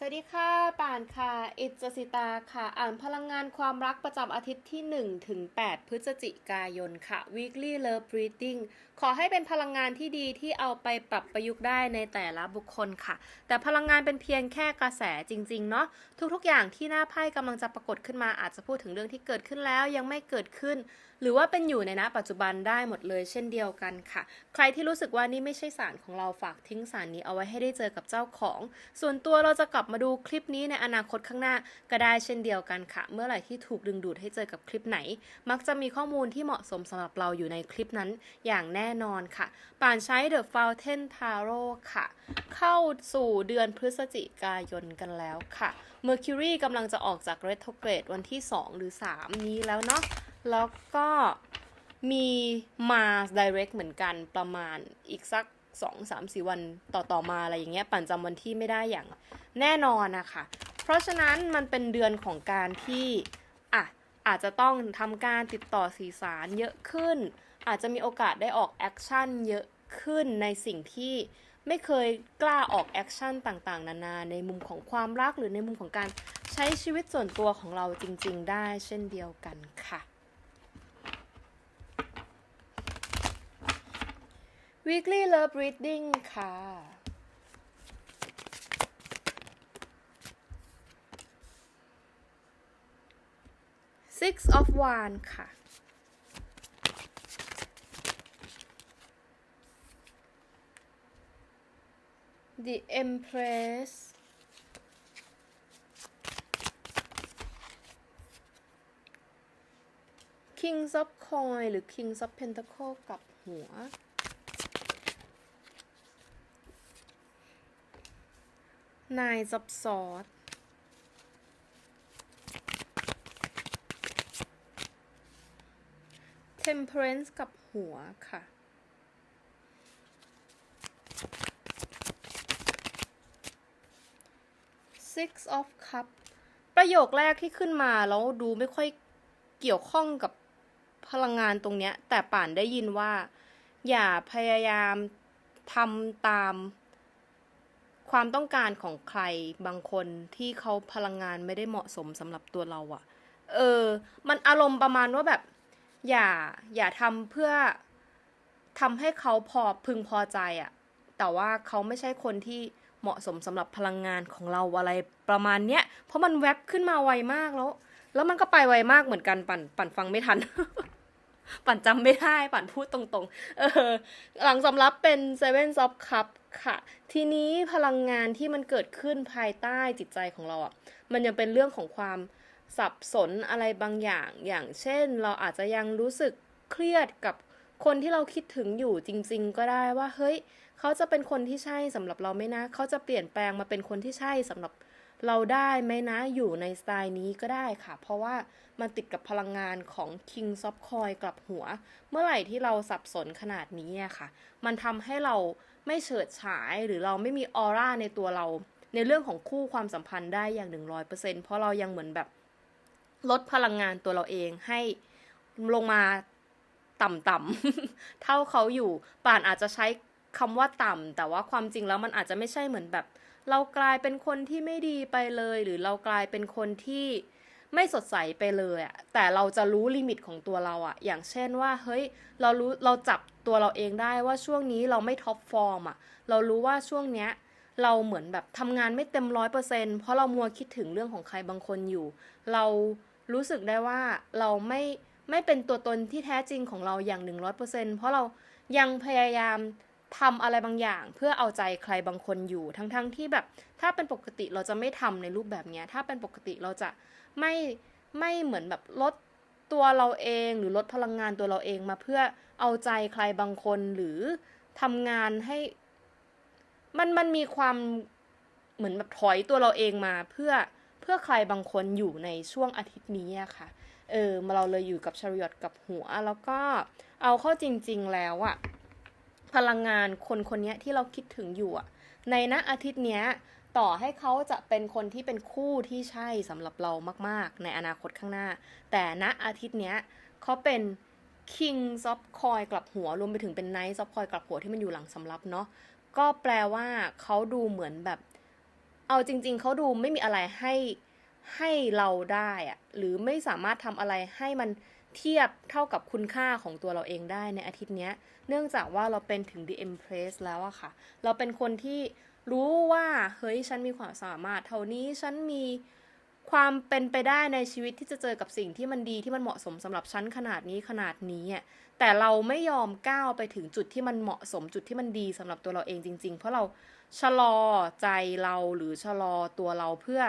สวัสดีค่ะป่านค่ะ อิจสิตาค่ะ อ่านพลังงานความรักประจำอาทิตย์ที่ 1 ถึง 8 พฤศจิกายนค่ะ weekly love reading ขอให้เป็นพลังงานที่ดีที่เอาไปปรับประยุกต์ได้ในแต่ละบุคคลค่ะ แต่พลังงานเป็นเพียงแค่กระแสจริง ๆ เนาะทุกๆ อย่างที่หน้าไพ่กำลังจะปรากฏขึ้นมาอาจจะพูดถึงเรื่องที่เกิดขึ้นแล้วยังไม่เกิดขึ้น หรือว่าเป็นอยู่ในณปัจจุบันได้หมดเลยเช่นเดียวกันค่ะ ใครที่รู้สึกว่านี่ไม่ใช่สารของเราฝากทิ้งสารนี้เอาไว้ให้ได้เจอกับเจ้าของ ส่วนตัวเราจะกลับมาดูคลิปนี้ในอนาคตข้างหน้าก็ได้เช่นเดียวกันค่ะ เมื่อไหร่ที่ถูกดึงดูดให้เจอกับคลิปไหน มักจะมีข้อมูลที่เหมาะสมสำหรับเราอยู่ในคลิปนั้นอย่างแน่นอนค่ะ ป่านใช้ The Fountain Tarot ค่ะ เข้าสู่เดือนพฤศจิกายนกันแล้วค่ะ Mercury กำลังจะออกจาก retrograde วันที่ 2 หรือ 3 นี้แล้วเนาะ แล้วก็มี Mars Direct เหมือนกันประมาณอีกสัก2 3 4วันต่อต่อมาอะไรอย่างเงี้ยปั่นจำวันที่ไม่ได้อย่างแน่นอนนะคะเพราะฉะนั้นมันเป็นเดือนของการที่อะอาจจะต้องทำการติดต่อสื่อสารเยอะขึ้น อาจจะมีโอกาสได้ออกแอคชั่นเยอะขึ้นในสิ่งที่ไม่เคยกล้าออกแอคชั่นต่างๆ นานาในมุมของความรักหรือในมุมของการใช้ชีวิตส่วนตัวของเราจริง ๆ ได้เช่นเดียวกันค่ะ weekly love reading ค่ะ six of wands ค่ะ the empress kings of coin หรือ kings of pentacle กับหัว nine of swords temperance กับหัวค่ะ six of cup ประโยคแรกที่ขึ้นมาแล้วดูไม่ค่อยเกี่ยวข้องกับพลังงานตรงเนี้ย แต่ป่านได้ยินว่า อย่าพยายามทำตาม ความต้องการของใครบางคนที่เขาพลังงานไม่ได้เหมาะสมสำหรับตัวเราอะเออ มันอารมณ์ประมาณว่าแบบ อย่า อย่าทำเพื่อทำให้เขาพอพึงพอใจอะแต่ว่าเขาไม่ใช่คนที่เหมาะสมสำหรับพลังงานของเราอะไรประมาณเนี้ย เพราะมันแวบขึ้นมาไวมากแล้ว แล้วมันก็ไปไวมากเหมือนกันปั่นปั่นฟังไม่ทัน ปั่นจำไม่ได้ ปั่นพูดตรงๆ เออ หลังสำรับเป็น Seven of Cup ค่ะ ทีนี้พลังงานที่มันเกิดขึ้นภายใต้จิตใจของเราอะ่ะ มันยังเป็นเรื่องของความสับสนอะไรบางอย่าง อย่างเช่น เราอาจจะยังรู้สึกเครียดกับคนที่เราคิดถึงอยู่จริง ๆ ก็ได้ว่า เฮ้ย เขาจะเป็นคนที่ใช่สำหรับเราไหมนะ เขาจะเปลี่ยนแปลงมาเป็นคนที่ใช่สำหรับเเราได้ไหมนะอยู่ในสไตล์นี้ก็ได้ค่ะ เพราะว่ามันติดกับพลังงานของ King of c o i กลับหัว เมื่อไหร่ที่เราสับสนขนาดนี้ค่ะ มันทำให้เราไม่เฉิดฉายหรือเราไม่มีออร่าในตัวเรา ในเรื่องของคู่ความสัมพันธ์ได้อย่างหนึ่งร้อยเปอร์เซ็นเพราะเรายังเหมือนแบบลดพลังงานตัวเราเองให้ลงมาต่ำๆเท่าเขาอยู่ป่านอาจจะใช้คำว่าต่ำแต่ว่าความจริงแล้วมันอาจจะไม่ใช่เหมือนแบบ เรากลายเป็นคนที่ไม่ดีไปเลย หรือเรากลายเป็นคนที่ไม่สดใสไปเลยอะแต่เราจะรู้ลิมิตของตัวเราอะอย่างเช่นว่า เฮ้ย เรารู้ เราจับตัวเราเองได้ว่าช่วงนี้เราไม่ท็อปฟอร์มอะเรารู้ว่าช่วงเนี้ยเราเหมือนแบบทำงานไม่เต็มร้อยเปอร์เซ็นเพราะเรามัวคิดถึงเรื่องของใครบางคนอยู่ เรารู้สึกได้ว่าเราไม่ไม่เป็นตัวตนที่แท้จริงของเราอย่างหนึ่งร้อยเปอร์เซ็นเพราะเรายังพยายาม ทำอะไรบางอย่าง เพื่อเอาใจใครบางคนอยู่ ทั้งๆทที่แบบ ถ้าเป็นปกติเราจะไม่ทำในรูปแบบเนี้ย ถ้าเป็นปกติเราจะไม่ไม่เหมือนแบบลดตัวเราเองหรือลดพลังงานตัวเราเองมาเพื่อเอาใจใครบางคนหรือทำงานให้ มันมันมีความเหมือนแบบถอยตัวเราเองมาเพื่อเพื่อใครบางคนอยู่ในช่วงอาทิตย์นี้อะค่ะ เออมาเราเลยอยู่กับชาริอตกับหัว แล้วก็เอาเข้าจริง ๆ แล้วอะ พลังงานคนคนนี้ที่เราคิดถึงอยู่อะในณอาทิตย์เนี้ยต่อให้เขาจะเป็นคนที่เป็นคู่ที่ใช่สำหรับเรามาก ๆ ในอนาคตข้างหน้า แต่ณอาทิตย์เนี้ยเขาเป็น King of Coin กลับหัวรวมไปถึงเป็น Knight of Coin กลับหัวที่มันอยู่หลังสำรับเนาะก็แปลว่าเขาดูเหมือนแบบ เอาจริง ๆเขาดูไม่มีอะไรให้ให้เราได้อะหรือไม่สามารถทำอะไรให้มัน เทียบเท่ากับคุณค่าของตัวเราเองได้ในอาทิตย์นี้เนื่องจากว่าเราเป็นถึง The Empress แล้วอะค่ะ เราเป็นคนที่รู้ว่า เฮ้ย ฉันมีความสามารถเท่านี้ฉันมีความเป็นไปได้ในชีวิตที่จะเจอกับสิ่งที่มันดีที่มันเหมาะสมสำหรับฉันขนาดนี้ขนาดนี้อะแต่เราไม่ยอมก้าวไปถึงจุดที่มันเหมาะสมจุดที่มันดีสำหรับตัวเราเองจริง ๆ เพราะเราชะลอใจเราหรือชะลอตัวเราเพื่อ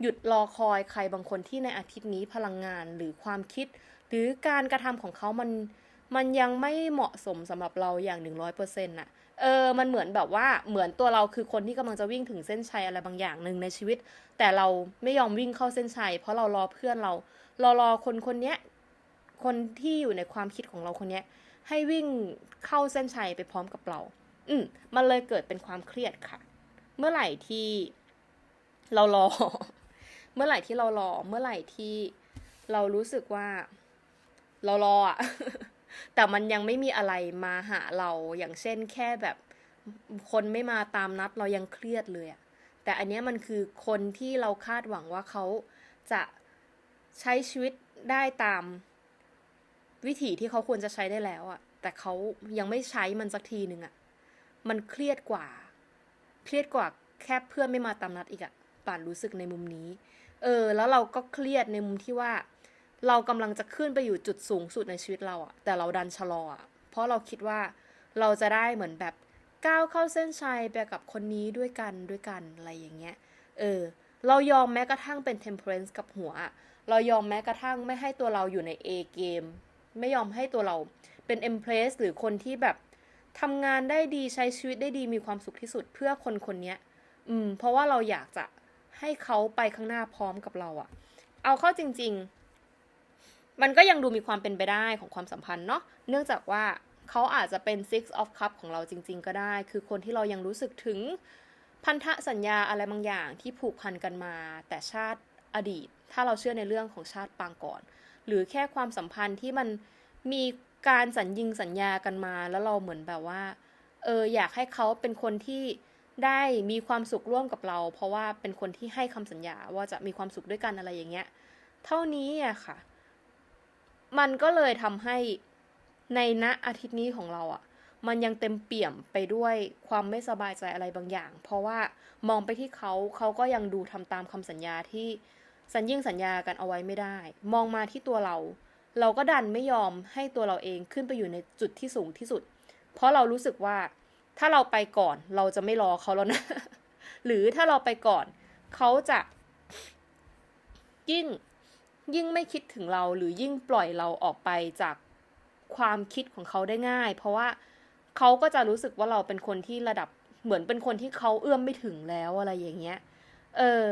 หยุดรอคอยใครบางคนที่ในอาทิตย์นี้พลังงานหรือความคิด หรือการกระทำของเขามันมันยังไม่เหมาะสมสำหรับเราอย่างหนึ่งร้อยเปอร์เซ็นต์น่ะ เออ มันเหมือนแบบว่าเหมือนตัวเราคือคนที่กำลังจะวิ่งถึงเส้นชัยอะไรบางอย่างหนึ่งในชีวิต แต่เราไม่ยอมวิ่งเข้าเส้นชัย เพราะเรารอเพื่อนเรารอรอคนคนเนี้ยคนที่อยู่ในความคิดของเราคนเนี้ยให้วิ่งเข้าเส้นชัยไปพร้อมกับเรา อืมมันเลยเกิดเป็นความเครียดค่ะ เมื่อไหร่ที่เรารอ เมื่อไหร่ที่เรารอ เมื่อไหร่ที่เรารู้สึกว่า เรารออะแต่มันยังไม่มีอะไรมาหาเราอย่างเช่นแค่แบบคนไม่มาตามนัดเรายังเครียดเลยอะแต่อันนี้มันคือคนที่เราคาดหวังว่าเขาจะใช้ชีวิตได้ตามวิถีที่เขาควรจะใช้ได้แล้วอะแต่เขายังไม่ใช้มันสักทีหนึ่งอะมันเครียดกว่า เครียดกว่าแค่เพื่อนไม่มาตามนัดอีกอะป่านรู้สึกในมุมนี้ เออ แล้วเราก็เครียดในมุมที่ว่า เรากำลังจะขึ้นไปอยู่จุดสูงสุดในชีวิตเราอะแต่เราดันชะลออะเพราะเราคิดว่าเราจะได้เหมือนแบบก้าวเข้าเส้นชัยไปกับคนนี้ด้วยกันด้วยกันอะไรอย่างเงี้ย เออ เรายอมแม้กระทั่งเป็น temperance กับหัวอะเรายอมแม้กระทั่งไม่ให้ตัวเราอยู่ใน A เกม ไม่ยอมให้ตัวเราเป็น empress หรือคนที่แบบทำงานได้ดีใช้ชีวิตได้ดีมีความสุขที่สุดเพื่อคนคนนี้อืม เพราะว่าเราอยากจะให้เขาไปข้างหน้าพร้อมกับเราอะเอาเข้าจริง ๆ มันก็ยังดูมีความเป็นไปได้ของความสัมพันธ์เนาะเนื่องจากว่าเขาอาจจะเป็น six of cup ของเราจริง ๆ ก็ได้ คือคนที่เรายังรู้สึกถึงพันธสัญญาอะไรบางอย่างที่ผูกพันกันมา แต่ชาติอดีต ถ้าเราเชื่อในเรื่องของชาติปางก่อน หรือแค่ความสัมพันธ์ที่มันมีการสัญญิงสัญญากันมา แล้วเราเหมือนแบบว่า เอออยากให้เขาเป็นคนที่ได้มีความสุขร่วมกับเรา เพราะว่าเป็นคนที่ให้คำสัญญาว่าจะมีความสุขด้วยกันอะไรอย่างเงี้ย เท่านี้อะค่ะ มันก็เลยทำให้ในณอาทิตย์นี้ของเราอะมันยังเต็มเปี่ยมไปด้วยความไม่สบายใจอะไรบางอย่าง เพราะว่ามองไปที่เขาเขาก็ยังดูทำตามคำสัญญาที่สัญญิงสัญญากันเอาไว้ไม่ได้ มองมาที่ตัวเรา เราก็ดันไม่ยอมให้ตัวเราเองขึ้นไปอยู่ในจุดที่สูงที่สุด เพราะเรารู้สึกว่าถ้าเราไปก่อนเราจะไม่รอเขาแล้วนะ หรือถ้าเราไปก่อน เขาจะยิ่ง ยิ่งไม่คิดถึงเราหรือยิ่งปล่อยเราออกไปจากความคิดของเขาได้ง่าย เพราะว่าเขาก็จะรู้สึกว่าเราเป็นคนที่ระดับเหมือนเป็นคนที่เขาเอื้อมไม่ถึงแล้วอะไรอย่างเงี้ย เออ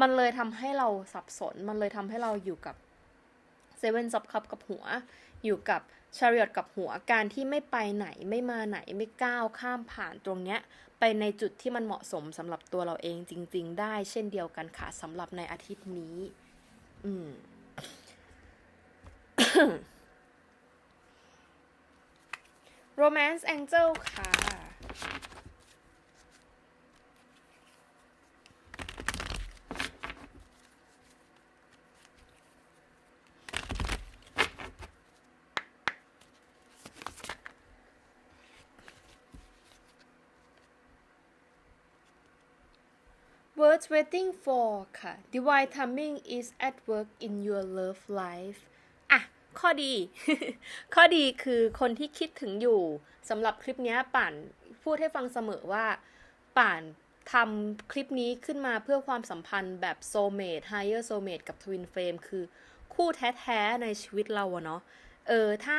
มันเลยทำให้เราสับสน มันเลยทำให้เราอยู่กับเซเว่นซับคับกับหัว อยู่กับชาริอตกับหัว การที่ไม่ไปไหนไม่มาไหนไม่ก้าวข้ามผ่านตรงเนี้ย ไปในจุดที่มันเหมาะสมสำหรับตัวเราเองจริง ๆ ได้เช่นเดียวกันค่ะสำหรับในอาทิตย์นี้ อืม Romance Angel ค่ะ Words waiting for ค่ะ Divine timing is at work in your love life อ่ะ ข้อดี ข้อดีคือคนที่คิดถึงอยู่สำหรับคลิปนี้ป่านพูดให้ฟังเสมอว่า ป่านทำคลิปนี้ขึ้นมาเพื่อความสัมพันธ์แบบ soulmate higher soulmate กับ twin flame คือคู่แท้ๆในชีวิตเราอะเนาะเออถ้า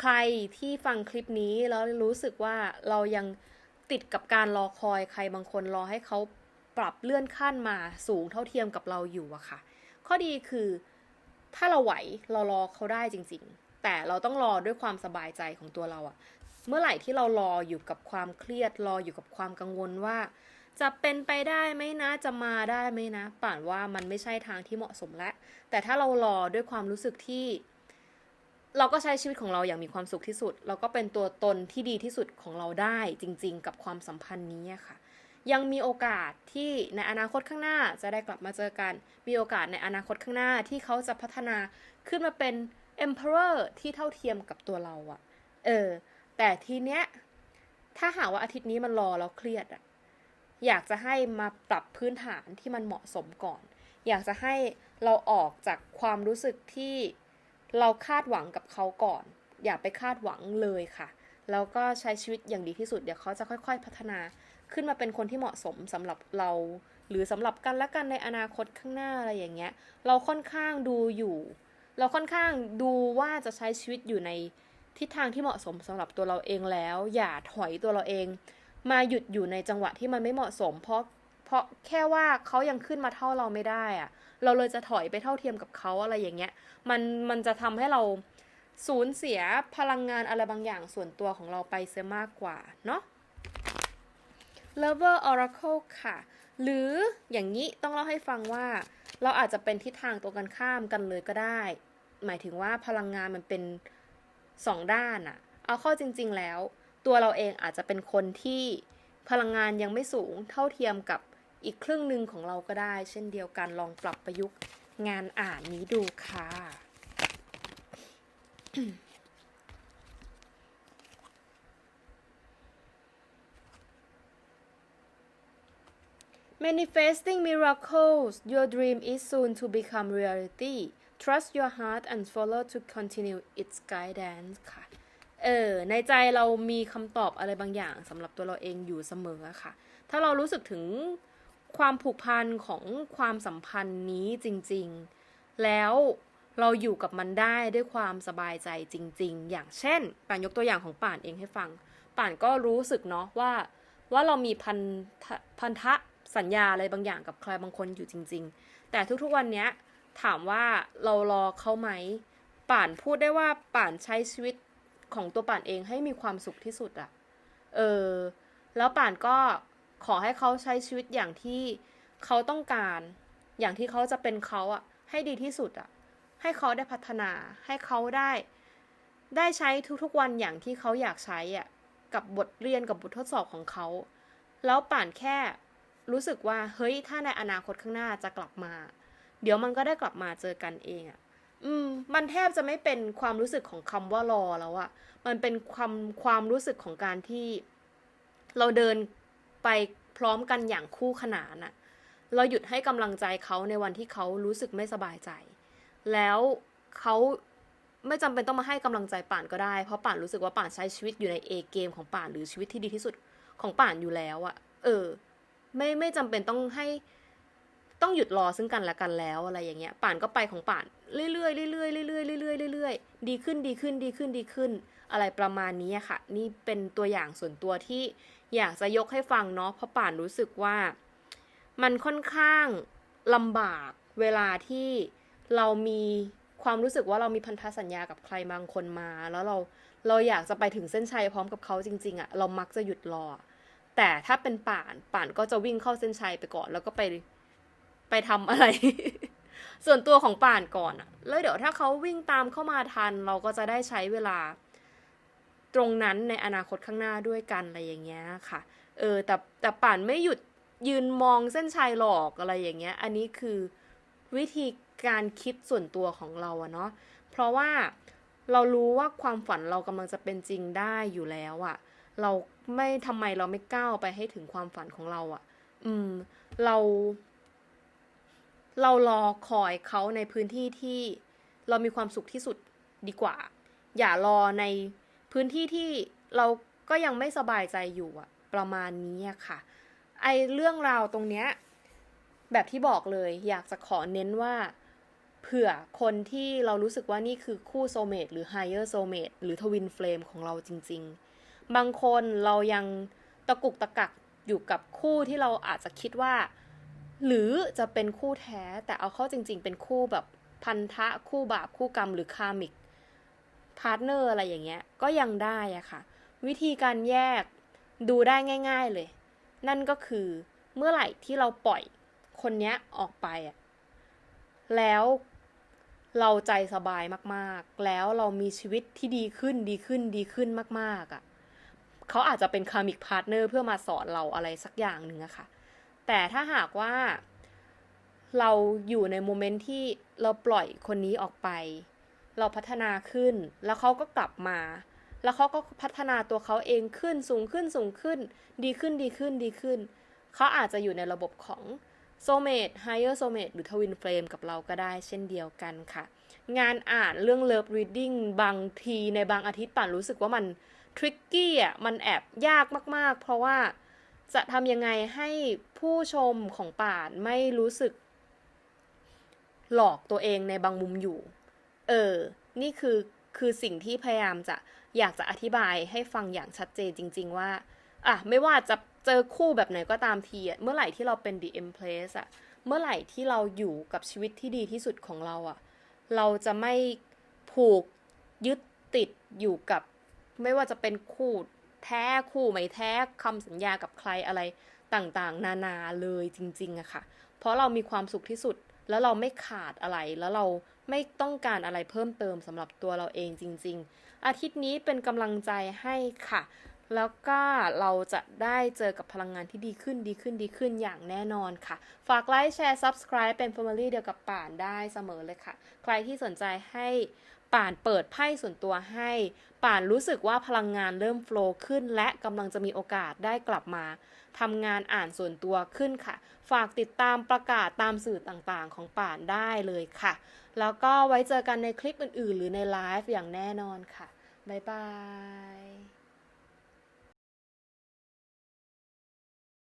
ใครที่ฟังคลิปนี้แล้วรู้สึกว่าเรายังติดกับการรอคอยใครบางคนรอให้เขาปรับเลื่อนขั้นมาสูงเท่าเทียมกับเราอยู่อะค่ะ ข้อดีคือ ถ้าเราไหวเรารอเขาได้จริง ๆ แต่เราต้องรอด้วยความสบายใจของตัวเราอะเมื่อไหร่ที่เรารออยู่กับความเครียดรออยู่กับความกังวลว่า จะเป็นไปได้ไหมนะจะมาได้ไหมนะป่านว่ามันไม่ใช่ทางที่เหมาะสมแล้วแต่ถ้าเรารอด้วยความรู้สึกที่ เราก็ใช้ชีวิตของเราอย่างมีความสุขที่สุด เราก็เป็นตัวตนที่ดีที่สุดของเราได้จริง ๆ กับความสัมพันธ์นี้ค่ะ ยังมีโอกาสที่ในอนาคตข้างหน้าจะได้กลับมาเจอกัน มีโอกาสในอนาคตข้างหน้าที่เขาจะพัฒนาขึ้นมาเป็น emperor ที่เท่าเทียมกับตัวเราอะเออ แต่ทีเนี้ย ถ้าหากว่าอาทิตย์นี้มันรอแล้วเครียดอะอยากจะให้มาปรับพื้นฐานที่มันเหมาะสมก่อน อยากจะให้เราออกจากความรู้สึกที่เราคาดหวังกับเขาก่อน อย่าไปคาดหวังเลยค่ะ แล้วก็ใช้ชีวิตอย่างดีที่สุด เดี๋ยวเขาจะค่อย ๆ พัฒนาขึ้นมาเป็นคนที่เหมาะสมสำหรับเรา หรือสำหรับกันและกันในอนาคตข้างหน้าอะไรอย่างเงี้ย เราค่อนข้างดูอยู่ เราค่อนข้างดูว่าจะใช้ชีวิตอยู่ในทิศทางที่เหมาะสมสำหรับตัวเราเองแล้ว อย่าถอยตัวเราเอง มาหยุดอยู่ในจังหวะที่มันไม่เหมาะสม เพราะเพราะแค่ว่าเขายังขึ้นมาเท่าเราไม่ได้อะเราเลยจะถอยไปเท่าเทียมกับเขาอะไรอย่างเงี้ย มันมันจะทำให้เรา สูญเสียพลังงานอะไรบางอย่างส่วนตัวของเราไปเสียมากกว่าเนาะ Lover Oracle ค่ะ หรืออย่างนี้ต้องเล่าให้ฟังว่า เราอาจจะเป็นทิศทางตัวกันข้ามกันเลยก็ได้ หมายถึงว่าพลังงานมันเป็นสองด้านอะเอาเข้าจริง ๆ แล้ว ตัวเราเองอาจจะเป็นคนที่พลังงานยังไม่สูงเท่าเทียมกับอีกครึ่งหนึ่งของเราก็ได้ เช่นเดียวกันลองปรับประยุกต์งานอ่านนี้ดูค่ะ Manifesting miracles your dream is soon to become reality trust your heart and follow to continue its guidance ค่ะ เออ ในใจเรามีคำตอบอะไรบางอย่างสำหรับตัวเราเองอยู่เสมอค่ะ ถ้าเรารู้สึกถึงความผูกพันของความสัมพันธ์นี้จริง ๆ แล้ว เราอยู่กับมันได้ด้วยความสบายใจจริง ๆ อย่างเช่นป่านยกตัวอย่างของป่านเองให้ฟัง ป่านก็รู้สึกเนาะว่า ว่าเรามีพันพันธะสัญญาอะไรบางอย่างกับใครบางคนอยู่จริง ๆ แต่ทุกๆวันเนี้ยถามว่าเรารอเขาไหม ป่านพูดได้ว่าป่านใช้ชีวิตของตัวป่านเองให้มีความสุขที่สุดอะเออ แล้วป่านก็ขอให้เขาใช้ชีวิตอย่างที่เขาต้องการ อย่างที่เขาจะเป็นเขาอะให้ดีที่สุดอะ ให้เขาได้พัฒนา ให้เขาได้ ได้ใช้ทุกๆวันอย่างที่เขาอยากใช้อะกับบทเรียนกับบททดสอบของเขา แล้วป่านแค่รู้สึกว่าเฮ้ยถ้าในอนาคตข้างหน้าจะกลับมา เดี๋ยวมันก็ได้กลับมาเจอกันเองอะอืมมันแทบจะไม่เป็นความรู้สึกของคำว่ารอแล้วอะมันเป็นความความรู้สึกของการที่ เราเดินไปพร้อมกันอย่างคู่ขนานอะเราหยุดให้กำลังใจเขาในวันที่เขารู้สึกไม่สบายใจ แล้วเขาไม่จำเป็นต้องมาให้กำลังใจป่านก็ได้ เพราะป่านรู้สึกว่าป่านใช้ชีวิตอยู่ในเอเกมของป่านหรือชีวิตที่ดีที่สุดของป่านอยู่แล้วอะเออ ไม่ไม่จำเป็นต้องให้ต้องหยุดรอซึ่งกันและกันแล้วอะไรอย่างเงี้ย ป่านก็ไปของป่านเรื่อยๆเรื่อยๆเรื่อยๆเรื่อยๆเรื่อยๆดีขึ้นดีขึ้นดีขึ้นดีขึ้น อะไรประมาณนี้ค่ะ นี่เป็นตัวอย่างส่วนตัวที่อยากจะยกให้ฟังเนาะเพราะป่านรู้สึกว่า มันค่อนข้างลำบากเวลาที่ เรามีความรู้สึกว่าเรามีพันธสัญญากับใครบางคนมา แล้วเราเราอยากจะไปถึงเส้นชัยพร้อมกับเขาจริง ๆอะเรามักจะหยุดรอ แต่ถ้าเป็นป่านป่านก็จะวิ่งเข้าเส้นชัยไปก่อน แล้วก็ไปไปทำอะไร ส่วนตัวของป่านก่อนอะแล้วเดี๋ยวถ้าเขาวิ่งตามเข้ามาทัน เราก็จะได้ใช้เวลา ตรงนั้นในอนาคตข้างหน้าด้วยกันอะไรอย่างเงี้ยค่ะ เออ แต่แต่ป่านไม่หยุดยืนมองเส้นชัยหรอกอะไรอย่างเงี้ย อันนี้คือวิธี การคิดส่วนตัวของเราอะเนาะเพราะว่าเรารู้ว่าความฝันเรากำลังจะเป็นจริงได้อยู่แล้วอะเราไม่ทำไมเราไม่ก้าวไปให้ถึงความฝันของเราอะอืม เรา เรารอคอยเขาในพื้นที่ที่เรามีความสุขที่สุดดีกว่า อย่ารอในพื้นที่ที่เราก็ยังไม่สบายใจอยู่อะประมาณนี้ค่ะ ไอเรื่องราวตรงเนี้ย แบบที่บอกเลย อยากจะขอเน้นว่า เผื่อคนที่เรารู้สึกว่านี่คือคู่โซเมตหรือ higher soulmate หรือทวินเฟลมของเราจริง ๆ บางคนเรายังตะกุกตะกักอยู่กับคู่ที่เราอาจจะคิดว่า หรือจะเป็นคู่แท้แต่เอาเข้าจริง ๆ เป็นคู่แบบพันธะคู่บาปคู่กรรมหรือคามิกพาร์ทเนอร์อะไรอย่างเงี้ยก็ยังได้อะค่ะ วิธีการแยกดูได้ง่าย ๆเลย นั่นก็คือเมื่อไหร่ที่เราปล่อยคนเนี้ยออกไปอะแล้ว เราใจสบายมากๆ แล้วเรามีชีวิตที่ดีขึ้นดีขึ้นดีขึ้นมาก ๆอะเขาอาจจะเป็นคามิกพาร์ทเนอร์เพื่อมาสอนเราอะไรสักอย่างหนึ่งอะค่ะ แต่ถ้าหากว่าเราอยู่ในโมเมนต์ที่เราปล่อยคนนี้ออกไป เราพัฒนาขึ้น แล้วเขาก็กลับมา แล้วเขาก็พัฒนาตัวเขาเองขึ้นสูงขึ้นสูงขึ้น ดีขึ้นดีขึ้นดีขึ้น เขาอาจจะอยู่ในระบบของ โซเมดไฮเออร์โซเมดหรือทวินเฟลมกับเราก็ได้เช่นเดียวกันค่ะ งานอ่านเรื่อง Love Reading บางทีในบางอาทิตย์ป่านรู้สึกว่ามันทริกกี้อะมันแอบยากมาก ๆ เพราะว่าจะทำยังไงให้ผู้ชมของป่านไม่รู้สึก หลอกตัวเองในบางมุมอยู่ เออ นี่คือคือสิ่งที่พยายามจะอยากจะอธิบายให้ฟังอย่างชัดเจนจริง ๆ ว่า อะไม่ว่าจะเจอคู่แบบไหนก็ตามทีอะเมื่อไหร่ที่เราเป็น the empress อะเมื่อไหร่ที่เราอยู่กับชีวิตที่ดีที่สุดของเราอะเราจะไม่ผูกยึดติดอยู่กับ ไม่ว่าจะเป็นคู่แท้คู่ไม่แท้คำสัญญากับใครอะไรต่างๆ นานาเลยจริงๆอะค่ะ เพราะเรามีความสุขที่สุดแล้วเราไม่ขาดอะไรแล้วเราไม่ต้องการอะไรเพิ่มเติมสำหรับตัวเราเองจริง ๆ อาทิตย์นี้เป็นกำลังใจให้ค่ะ แล้วก็เราจะได้เจอกับพลังงานที่ดีขึ้นดีขึ้นดีขึ้นอย่างแน่นอนค่ะ ฝากไลค์แชร์ Subscribe เป็น Family เดียวกับป่านได้เสมอเลยค่ะ ใครที่สนใจให้ป่านเปิดไพ่ส่วนตัวให้ ป่านรู้สึกว่าพลังงานเริ่มโฟล์ขึ้น และกำลังจะมีโอกาสได้กลับมาทำงานอ่านส่วนตัวขึ้นค่ะ ฝากติดตามประกาศตามสื่อต่างๆ ของป่านได้เลยค่ะ แล้วก็ไว้เจอกันในคลิปอื่นๆ หรือในไลฟ์อย่างแน่นอนค่ะ บ๊ายบาย